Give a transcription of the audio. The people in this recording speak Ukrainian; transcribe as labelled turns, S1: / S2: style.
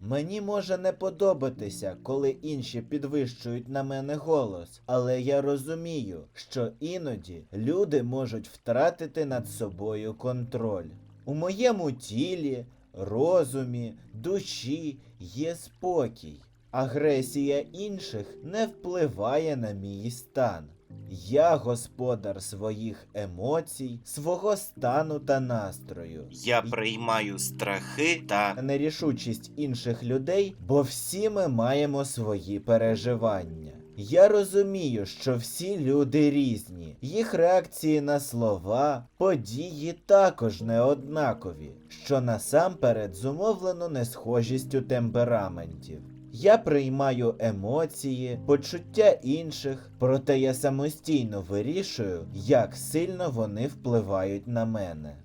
S1: Мені може не подобатися, коли інші підвищують на мене голос, але я розумію, що іноді люди можуть втратити над собою контроль. У моєму тілі, розумі, душі є спокій. Агресія інших не впливає на мій стан. Я господар своїх емоцій, свого стану та настрою.
S2: Я приймаю страхи та
S1: Нерішучість інших людей, бо всі ми маємо свої переживання. Я розумію, що всі люди різні, їх реакції на слова, події також не однакові, що насамперед зумовлено несхожістю темпераментів. Я приймаю емоції, почуття інших, проте я самостійно вирішую, як сильно вони впливають на мене.